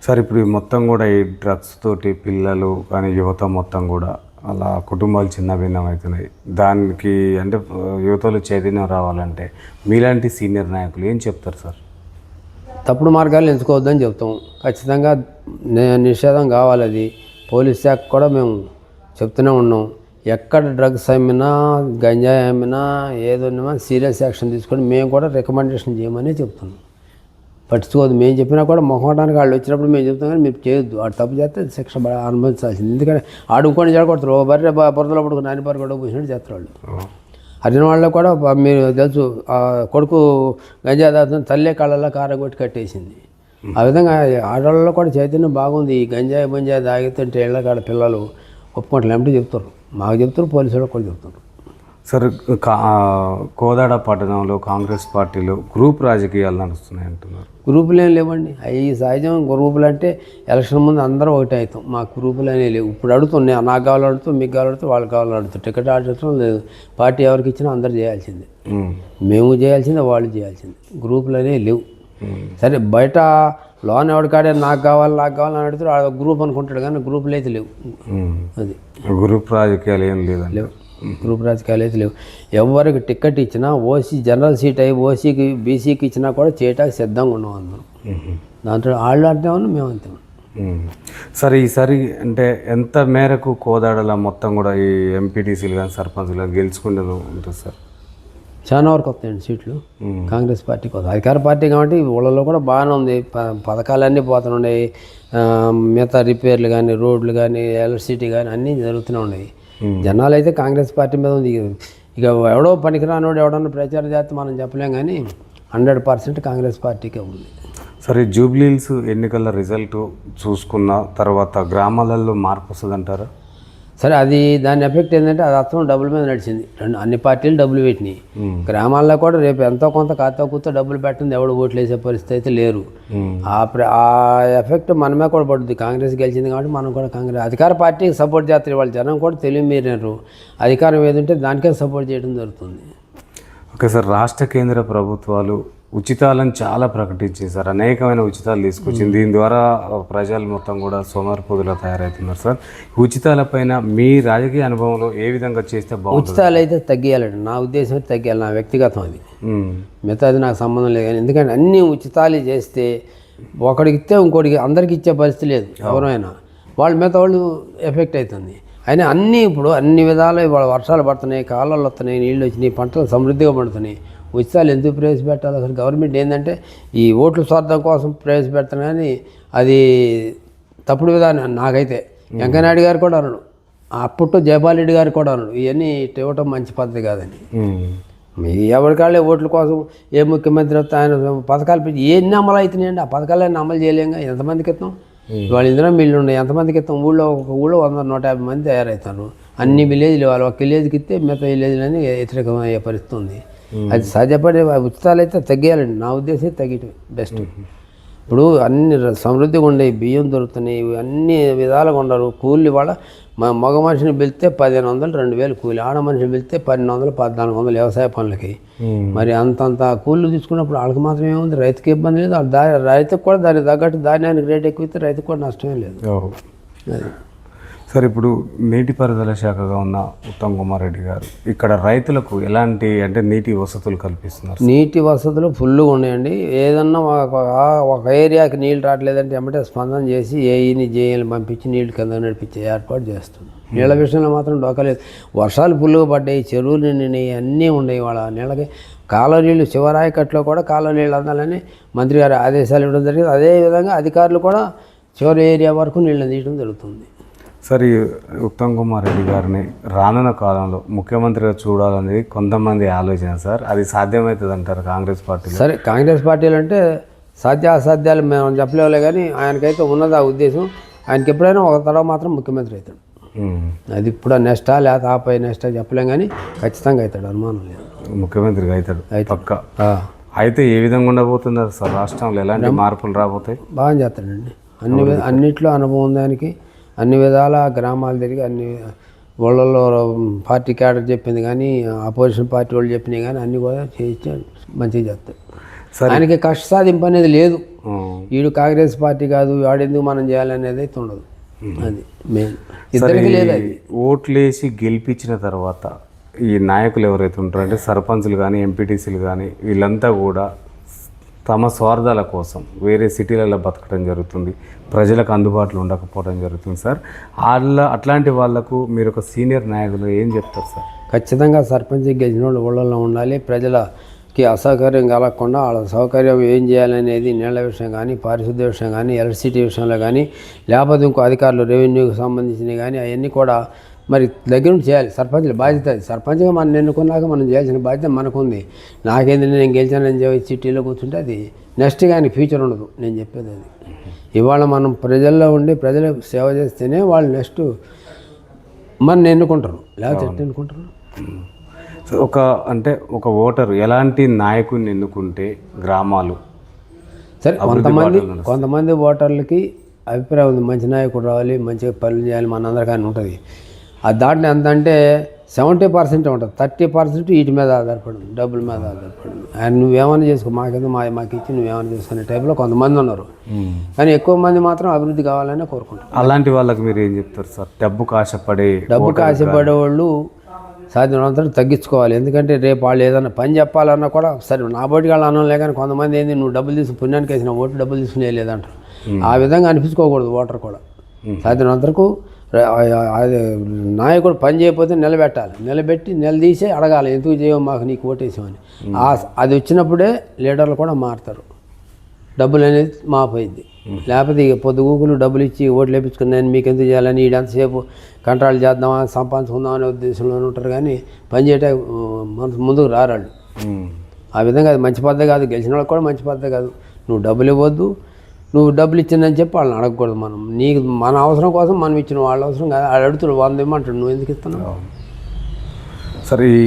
సార్ ఇప్పుడు మొత్తం కూడా ఈ డ్రగ్స్ తోటి పిల్లలు కానీ యువత మొత్తం కూడా అలా కుటుంబాలు చిన్న భిన్నం అవుతున్నాయి. దానికి అంటే యువతలో చైతన్యం రావాలంటే మీలాంటి సీనియర్ నాయకులు ఏం చెప్తారు సార్? తప్పుడు మార్గాలు ఎంచుకోవద్దని చెప్తాం. ఖచ్చితంగా నిషేధం కావాలి అది. పోలీస్ శాఖ కూడా మేము చెప్తూనే ఉన్నాం. ఎక్కడ డ్రగ్స్ అమ్మినా గంజాయి అమ్మినా ఏదన్నా సీరియస్ యాక్షన్ తీసుకొని మేము కూడా రికమెండేషన్ చేయమని చెప్తున్నాం. పట్టించుకోవద్దు. మేము చెప్పినా కూడా మొహమాటానికి వాళ్ళు వచ్చినప్పుడు మేము చెప్తాం కానీ మీరు చేయొద్దు. వాడు తప్పు చేస్తే శిక్ష అనుభవించాల్సింది. ఎందుకంటే ఆడుకొని చెడగొడతారు ఓ బర్రె బురదలో పడుకుని నాని బర్రె కూడా పూసినట్టు చేస్తారు వాళ్ళు. అరిన వాళ్ళు కూడా మీరు తెలుసు కొడుకు గంజా దాచుకుని తల్లే కళ్ళల్లో కారం కొట్టి కట్టేసింది. ఆ విధంగా ఆడవాళ్ళలో కూడా చైతన్యం బాగుంది. ఈ గంజాయి బంజాయి తాగుతుంటే ఇళ్ళ కాడ పిల్లలు ఒప్పుకుంటారు ఏమిటి చెప్తారు. మాకు చెప్తారు పోలీసు వాళ్ళకి కూడా చెప్తారు సార్ కోదాడ పట్టణంలో కాంగ్రెస్ పార్టీలో గ్రూప్ రాజకీయాలు నడుస్తున్నాయి అంటున్నారు. గ్రూపులు ఏం లేవండి. అవి సహజం గ్రూపులు అంటే ఎలక్షన్ ముందు అందరూ ఒకటే అవుతాం. మా గ్రూపులు అనేవి లేవు. ఇప్పుడు అడుగుతున్నాయి నాకు కావాలి అడుగుతూ మీకు కావాలి అడుగుతూ వాళ్ళకి కావాలి అడుగుతూ టికెట్ ఆడటం లేదు. పార్టీ ఎవరికి ఇచ్చినా అందరు చేయాల్సిందే. మ్మ్. మేము చేయాల్సిందే వాళ్ళు చేయాల్సిందే. గ్రూపులు అనేవి లేవు. సరే బయట లోన్ ఎవరికాడే నాకు కావాలి నాకు కావాలని అడుగుతాడు ఆ గ్రూప్ అనుకుంటాడు కానీ గ్రూపులు అయితే లేవు. మ్మ్. అది. గ్రూప్ రాజకీయాలు ఏం లేదండి. లేవు. గ్రూప్ రాజకీయాలు అయితే లేవు. ఎవరికి టికెట్ ఇచ్చినా ఓసీ జనరల్ సీట్ అయ్యి ఓసీకి బీసీకి ఇచ్చినా కూడా చేయటానికి సిద్ధంగా ఉన్నాం అందరం. మ్మ్. దాంట్లో వాళ్ళు అంతే ఉన్నాం మేము అంతే మ్మ్. సరే ఈసారి అంటే ఎంత మేరకు కోదాడల మొత్తం కూడా ఈ ఎంపీటీసీలు కానీ సర్పంచ్లు కానీ గెలుచుకునేది ఉంటుంది సార్? చాలా వరకు వస్తాయండి సీట్లు. కాంగ్రెస్ పార్టీకి వస్తాయి అధికార పార్టీ కాబట్టి ఊళ్ళలో కూడా బాగానే ఉంది. పథకాలన్నీ పోతున్నాయి మిగతా రిపేర్లు కానీ రోడ్లు కానీ ఎలక్ట్రిసిటీ కానీ అన్నీ జరుగుతూనే ఉన్నాయి. జనాలు అయితే కాంగ్రెస్ పార్టీ మీద ఉంది. ఇక ఎవడో పనికిరానోడు ఎవడన్నా ప్రచారం చేస్తే మనం చెప్పలేం కానీ హండ్రెడ్ పర్సెంట్ కాంగ్రెస్ పార్టీకే ఉంది. సరే జూబ్లీహిల్స్ ఎన్నికల రిజల్ట్ చూసుకున్న తర్వాత గ్రామాలలో మార్పు వస్తుందంటారా? సరే అది దాని ఎఫెక్ట్ ఏంటంటే అది అర్థం డబ్బుల మీద నడిచింది. రెండు అన్ని పార్టీలు డబ్బులు పెట్టినాయి గ్రామాల్లో కూడా రేపు ఎంతో కొంత ఖాతా కూర్చో డబ్బులు పెట్టింది ఎవడు ఓట్లు వేసే పరిస్థితి అయితే లేరు. ఆ ఆ ఎఫెక్ట్ మనమే కూడా పడుతుంది కాంగ్రెస్ గెలిచింది కాబట్టి మనం కూడా కాంగ్రెస్ అధికార పార్టీకి సపోర్ట్ చేస్తారు వాళ్ళ జనం కూడా తెలివి మీరారు అధికారం ఏదంటే దానికే సపోర్ట్ చేయడం జరుగుతుంది. ఓకే సార్ రాష్ట్ర కేంద్ర ప్రభుత్వాలు ఉచితాలను చాలా ప్రకటించింది సార్ అనేకమైన ఉచితాలు తీసుకొచ్చింది. దీని ద్వారా ప్రజలు మొత్తం కూడా సోమరిపోతులా తయారవుతున్నారు సార్. ఉచితాలపైన మీ రాజకీయ అనుభవంలో ఏ విధంగా చేస్తే బాగుంటుంది? ఉచితాలు అయితే తగ్గియాలండి. నా ఉద్దేశం అయితే తగ్గియాలి. నా వ్యక్తిగతం అది. మిగతాది నాకు సంబంధం లేదు. కానీ ఎందుకంటే అన్ని ఉచితాలు చేస్తే ఒకడికి ఇస్తే ఇంకోటికి అందరికి ఇచ్చే పరిస్థితి లేదు. ఎవరైనా. వాళ్ళ మిగతా వాళ్ళు ఎఫెక్ట్ అవుతుంది. అయినా అన్నీ ఇప్పుడు అన్ని విధాలు ఇవాళ వర్షాలు పడుతున్నాయి కాలాలు వస్తున్నాయి నీళ్ళు వచ్చినాయి పంటలు సమృద్ధిగా పడుతున్నాయి. ఉచితాలు ఎందుకు ప్రవేశపెట్టాలి అసలు గవర్నమెంట్ ఏంటంటే ఈ ఓట్ల స్వార్థం కోసం ప్రవేశపెడతాను కానీ అది తప్పుడు విధానం నాకైతే. వెంకయ్యనాయుడు గారు కూడా అన్నాడు అప్పట్లో జయపాల్ రెడ్డి గారు కూడా అన్నాడు ఇవన్నీ ఇవ్వటం మంచి పద్ధతి కాదని ఎవరికాళ్ళే ఓట్ల కోసం ఏ ముఖ్యమంత్రి వస్తే ఆయన పథకాలు పెట్టి ఎన్ని అమలు అవుతున్నాయండి? ఆ పథకాలన్నీ అమలు చేయలేంగా ఎంతమందికి ఇస్తాం వాళ్ళు ఇందులో మిల్లు ఉన్నాయి ఎంతమందికి ఇస్తాం ఊళ్ళో ఒక ఊళ్ళో వంద నూట యాభై మంది తయారవుతారు అన్ని విలేజ్లు వాళ్ళు ఒక విలేజ్కి ఇస్తే మిగతా విలేజ్లని వ్యతిరేకమయ్యే పరిస్థితి ఉంది. అది సహజపడే ఉచితాలు అయితే తగ్గేయాలండి. నా ఉద్దేశం తగ్గటం బెస్ట్. ఇప్పుడు అన్ని సమృద్ధిగా ఉండే బియ్యం దొరుకుతున్నాయి ఇవి అన్ని విధాలుగా ఉండరు కూలి వాళ్ళ మా మగ మనిషిని పిలిస్తే పదిహేను వందలు రెండు వేలు కూలి. ఆడ మనిషిని పిలిస్తే పన్నెండు వందలు పద్నాలుగు వందలు వ్యవసాయ పనులకి. మరి అంతంత కూలీలు తీసుకున్నప్పుడు వాళ్ళకి మాత్రం ఏముంది? రైతుకి ఇబ్బంది లేదు. రైతుకు కూడా దానికి తగ్గట్టు ధాన్యానికి రేట్ ఎక్కువ రైతుకు కూడా నష్టమే లేదు. అది. సార్ ఇప్పుడు నీటిపారుదల శాఖగా ఉన్న ఉత్తమ్ కుమార్ రెడ్డి గారు ఇక్కడ రైతులకు ఎలాంటి అంటే నీటి వసతులు కల్పిస్తున్నారు? నీటి వసతులు ఫుల్గా ఉన్నాయండి. ఏదన్నా ఒక ఒక ఏరియాకి నీళ్ళు రావట్లేదంటే ఎమ్మటే స్పందన చేసి ఏఈని జేఈని పంపించి నీళ్ళు కింద నడిపించే ఏర్పాటు చేస్తున్నాం నీళ్ళ విషయంలో మాత్రం డోకలేదు వర్షాలు ఫుల్గా పడ్డాయి చెరువులు నిండినాయి అన్నీ ఉన్నాయి వాళ్ళ నీళ్ళకి. కాలువ నీళ్ళు శివరాయకట్లో కూడా కాలువ నీళ్ళు అందాలని మంత్రి గారి ఆదేశాలు ఇవ్వడం జరిగింది. అదేవిధంగా అధికారులు కూడా చివరి ఏరియా వరకు నీళ్ళు అందించడం జరుగుతుంది. సార్ ఈ ఉత్తమ్ కుమార్ రెడ్డి గారిని రానున్న కాలంలో ముఖ్యమంత్రిగా చూడాలనేది కొంతమంది ఆలోచన సార్. అది సాధ్యమవుతుంది అంటారు కాంగ్రెస్ పార్టీలో? సరే కాంగ్రెస్ పార్టీలు అంటే సాధ్య అసాధ్యాలు మేము చెప్పలేవులే కానీ ఆయనకైతే ఉన్నది ఆ ఉద్దేశం. ఆయనకి ఎప్పుడైనా ఒక తడవ మాత్రం ముఖ్యమంత్రి అవుతాడు. అది ఇప్పుడు నెక్స్టా లేకపోతే ఆపై నెక్స్టా చెప్పలేం కానీ ఖచ్చితంగా అవుతాడు అనుమానం లేదు. ముఖ్యమంత్రిగా అవుతాడు పక్క. అయితే ఏ విధంగా ఉండబోతున్నారు సార్ రాష్ట్రంలో? ఎలాంటి మార్పులు రాబోతాయి? బాగా చేస్తాడండి. అన్ని అన్నిట్లో అనుభవం ఉంది ఆయనకి. అన్ని విధాల గ్రామాలు తిరిగి అన్ని వాళ్ళలో పార్టీ క్యాడర్ చెప్పింది కానీ అపోజిషన్ పార్టీ వాళ్ళు చెప్పినాయి కానీ అన్ని కూడా చేయించి మంచిగా చేస్తాడు సరే. ఆయనకి కష్ట సాధింపు అనేది లేదు. వీడు కాంగ్రెస్ పార్టీ కాదు వాడెందుకు మనం చేయాలనేది అయితే ఉండదు. అది మెయిన్. ఇద్దరికి లేదు అది. ఓట్లేసి గెలిపించిన తర్వాత ఈ నాయకులు ఎవరైతే ఉంటారో అంటే సర్పంచులు కానీ ఎంపీటీసీలు కానీ వీళ్ళంతా కూడా తమ స్వార్థాల కోసం వేరే సిటీలలో బతకడం జరుగుతుంది. ప్రజలకు అందుబాటులో ఉండకపోవడం జరుగుతుంది సార్. వాళ్ళ అట్లాంటి వాళ్ళకు మీరు ఒక సీనియర్ నాయకులు ఏం చెప్తారు సార్? ఖచ్చితంగా సర్పంచ్ గెలిచిన వాళ్ళు ఊళ్ళల్లో ఉండాలి ప్రజలకి అసౌకర్యం కలగకుండా వాళ్ళ సౌకర్యం ఏం చేయాలనేది నీళ్ళ విషయం కానీ పారిశుద్ధ్య విషయం కానీ ఎలక్ట్రిసిటీ విషయంలో కానీ లేకపోతే ఇంకో అధికారులు రెవెన్యూకి సంబంధించినవి కానీ అవన్నీ కూడా మరి దగ్గర నుండి చేయాలి. సర్పంచ్ల బాధ్యత అది. సర్పంచ్గా మనం ఎన్నుకున్నాక మనం చేయాల్సిన బాధ్యత మనకుంది. నాకేంది నేను గెలిచానని చెప్పి సిటీలో కూర్చుంటే అది నెక్స్ట్ కానీ ఫ్యూచర్ ఉండదు. నేను చెప్పేది అది. ఇవాళ మనం ప్రజల్లో ఉండి ప్రజలకు సేవ చేస్తేనే వాళ్ళు నెక్స్ట్ మన ఎన్నుకుంటారు. లేకపోతే ఎట్లా ఎన్నుకుంటారు? ఒక అంటే ఒక ఓటరు ఎలాంటి నాయకుడిని ఎన్నుకుంటే గ్రామాలు సరే కొంతమంది కొంతమంది ఓటర్లకి అభిప్రాయం ఉంది. మంచి నాయకుడు రావాలి మంచిగా పనులు చేయాలి మనందరికీ ఉంటుంది. ఆ దాంట్లో ఎంత అంటే సెవెంటీ పర్సెంట్ ఉంటుంది. థర్టీ పర్సెంట్ వీటి మీద ఆధారపడింది డబ్బుల మీద ఆధారపడింది. ఆయన నువ్వేమైనా చేసుకో మాకేదో మా మాకు ఇచ్చి నువ్వేమైనా చేసుకునే టైప్లో కొంతమంది ఉన్నారు. కానీ ఎక్కువ మంది మాత్రం అభివృద్ధి కావాలని కోరుకుంటారు. అలాంటి వాళ్ళకి మీరు ఏం చెప్తారు సార్? డబ్బుకు ఆశపడే డబ్బుకి ఆశపడే వాళ్ళు సాధ్యమైనంత తగ్గించుకోవాలి. ఎందుకంటే రేపు వాళ్ళు ఏదైనా పని చెప్పాలన్నా కూడా సరే నా బోటికి వాళ్ళు అన్నం లేకని కొంతమంది ఏంది నువ్వు డబ్బులు తీసుకుని పుణ్యానికి వేసిన ఓటు డబ్బులు తీసుకుని లేదంటారు ఆ విధంగా అనిపించుకోకూడదు ఓటర్ కూడా. అది నాయకుడు పని చేయకపోతే నిలబెట్టాలి. నిలబెట్టి నిలదీసి అడగాలి. ఎందుకు చేయవు మాకు నీకు ఓటేసామని. అది వచ్చినప్పుడే లీడర్లు కూడా మారుతారు. డబ్బులు అనేది మాపోయింది లేకపోతే ఇక పొద్దుగూకులు డబ్బులు ఇచ్చి ఓట్లు వేపించుకుని నేను మీకు ఎందుకు చేయాలని ఈడంతసేపు కంట్రోల్ చేద్దామా సంపాదించుకుందాం అనే ఉద్దేశంలో ఉంటారు కానీ పని చేయట మనసు ముందుకు రారాళ్ళు. ఆ విధంగా అది మంచి పద్ధతి కాదు. గెలిచిన వాళ్ళకి కూడా మంచి పద్ధతి కాదు. నువ్వు డబ్బులు ఇవ్వద్దు. నువ్వు డబ్బులు ఇచ్చిందని చెప్పి వాళ్ళని అడగకూడదు మనం. నీకు మన అవసరం కోసం మనం ఇచ్చిన వాళ్ళ అవసరం కాదు. వాళ్ళు అడుగుతాడు వంద ఇమ్మంటాడు నువ్వు ఎందుకు ఇస్తున్నావు? సార్ ఈ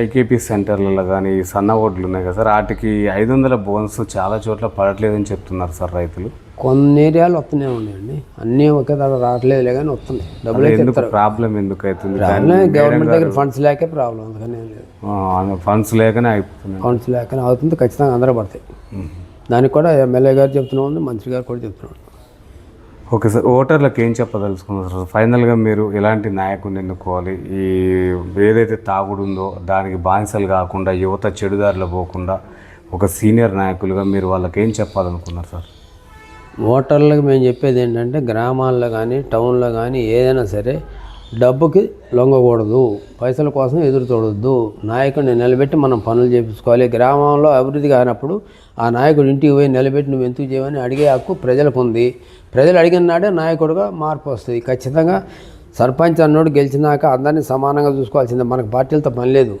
ఐకేపీ సెంటర్లలో కానీ సన్న ఓట్లు ఉన్నాయి కదా సార్ వాటికి ఐదు వందల బోనస్ చాలా చోట్ల పడట్లేదని చెప్తున్నారు సార్ రైతులు. కొన్ని ఏరియాలు వస్తూనే ఉన్నాయండి. అన్నీ ఒకే దగ్గర రావట్లేదులే కానీ వస్తున్నాయి. డబ్బులు ప్రాబ్లం ఎందుకు అవుతుంది? గవర్నమెంట్ దగ్గర ఫండ్స్ లేకే ప్రాబ్లం అందుకని లేదు. ఫండ్స్ లేకనే అయిపోతున్నాయి. ఫండ్స్ లేకనే అవుతుంది ఖచ్చితంగా అందరూ పడతాయి. దానికి కూడా ఎమ్మెల్యే గారు చెప్తూనే ఉంది మంత్రి గారు కూడా చెప్తున్నాడు ఓకే సార్ ఓటర్లకు ఏం చెప్పదలుచుకున్నారు సార్? ఫైనల్గా మీరు ఎలాంటి నాయకుడిని ఎన్నుకోవాలి? ఈ ఏదైతే తాగుడు ఉందో దానికి బానిసలు కాకుండా యువత చెడుదారిలో పోకుండా ఒక సీనియర్ నాయకులుగా మీరు వాళ్ళకి ఏం చెప్పాలనుకున్నారు సార్? ఓటర్లకు మేము చెప్పేది ఏంటంటే గ్రామాల్లో కానీ టౌన్లో కానీ ఏదైనా సరే డబ్బుకి లొంగకూడదు పైసల కోసం ఎదురు చూడొద్దు. నాయకుడిని నిలబెట్టి మనం పనులు చేయించుకోవాలి గ్రామంలో అభివృద్ధి కానప్పుడు ఆ నాయకుడు ఇంటికి పోయి నిలబెట్టి నువ్వు ఎందుకు చేయమని అడిగే హక్కు ప్రజలకు ఉంది. ప్రజలు అడిగిన నాడే నాయకుడుగా మార్పు వస్తుంది. ఖచ్చితంగా సర్పంచ్ అన్నోడు గెలిచినాక అందరినీ సమానంగా చూసుకోవాల్సిందే. మనకు పార్టీలతో పని లేదు.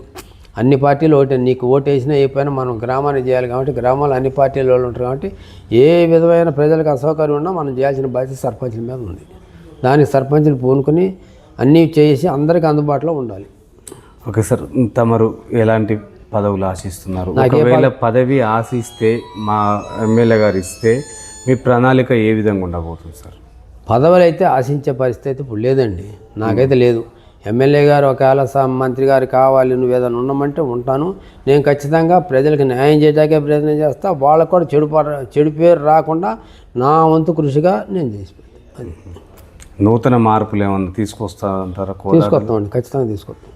అన్ని పార్టీలు ఓటే. నీకు ఓటు వేసినా అయిపోయినా మనం గ్రామాన్ని చేయాలి కాబట్టి గ్రామాల్లో అన్ని పార్టీల వాళ్ళు ఉంటారు కాబట్టి ఏ విధమైన ప్రజలకు అసౌకర్యం ఉన్నా మనం చేయాల్సిన బాధ్యత సర్పంచుల మీద ఉంది. దానికి సర్పంచ్ని పూనుకొని అన్నీ చేసి అందరికీ అందుబాటులో ఉండాలి. ఓకే సార్ తమరు ఎలాంటి పదవులు ఆశిస్తున్నారు? ఒకవేళ పదవి ఆశిస్తే మా ఎమ్మెల్యే గారు ఇస్తే మీ ప్రణాళిక ఏ విధంగా ఉండబోతుంది సార్? పదవులు అయితే ఆశించే పరిస్థితి అయితే ఇప్పుడు లేదండి. నాకైతే లేదు. ఎమ్మెల్యే గారు ఒకవేళ స- మంత్రి గారు కావాలి నువ్వు ఏదైనా ఉండమంటే ఉంటాను. నేను ఖచ్చితంగా ప్రజలకు న్యాయం చేయడానికే ప్రయత్నం చేస్తా. వాళ్ళకు కూడా చెడు చెడు పేరు రాకుండా నా వంతు కృషిగా నేను చేసి అది. నూతన మార్పులు ఏమన్నా తీసుకొస్తారంటారా కోదా తీసుకొస్తామండి ఖచ్చితంగా తీసుకొస్తాం.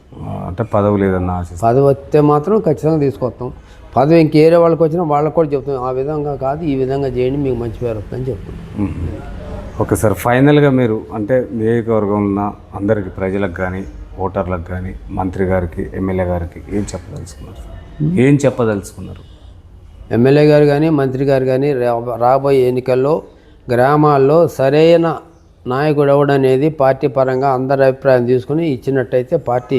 అంటే పదవులు ఏదన్నా ఆశిస్తారు? పదవి వస్తే మాత్రం ఖచ్చితంగా తీసుకొస్తాం. పదవి ఇంకేరే వాళ్ళకి వచ్చినా వాళ్ళకి కూడా చెప్తాం ఆ విధంగా కాదు ఈ విధంగా చేయండి మీకు మంచి పేరు వస్తుందని చెప్తాం. ఓకే సార్ ఫైనల్గా మీరు అంటే నియోజకవర్గంలో ఉన్న అందరికి ప్రజలకు కానీ ఓటర్లకు కానీ మంత్రి గారికి ఎమ్మెల్యే గారికి ఏం చెప్పదలుచుకున్నారు? ఏం చెప్పదలుచుకున్నారు? ఎమ్మెల్యే గారు కానీ మంత్రి గారు కానీ రాబోయే ఎన్నికల్లో గ్రామాల్లో సరైన నాయకుడు ఎవడు అనేది పార్టీ పరంగా అందరి అభిప్రాయం తీసుకుని ఇచ్చినట్టయితే పార్టీ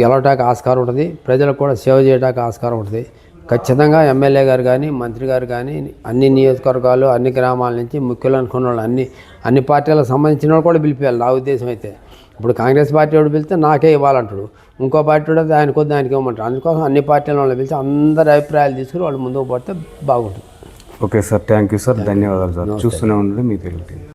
గెలవటానికి ఆస్కారం ఉంటుంది. ప్రజలకు కూడా సేవ చేయడానికి ఆస్కారం ఉంటుంది. ఖచ్చితంగా ఎమ్మెల్యే గారు కానీ మంత్రి గారు కానీ అన్ని నియోజకవర్గాలు అన్ని గ్రామాల నుంచి ముఖ్యులు అనుకున్న వాళ్ళు అన్ని అన్ని పార్టీలకు సంబంధించిన వాళ్ళు కూడా పిలిపేయాలి. నా ఉద్దేశం అయితే ఇప్పుడు కాంగ్రెస్ పార్టీ వాడు పిలిస్తే నాకే ఇవ్వాలంటాడు. ఇంకో పార్టీ వాడు ఆయనకు వద్దు ఆయనకి ఇవ్వమంటాడు. అందుకోసం అన్ని పార్టీల వాళ్ళు పిలిచి అందరి అభిప్రాయాలు తీసుకుని వాళ్ళు ముందుకు పడితే బాగుంటుంది. Okay sir thank you sir. ధన్యవాదాలు సార్. చూస్తూనే ఉండండి మీ తెలుగు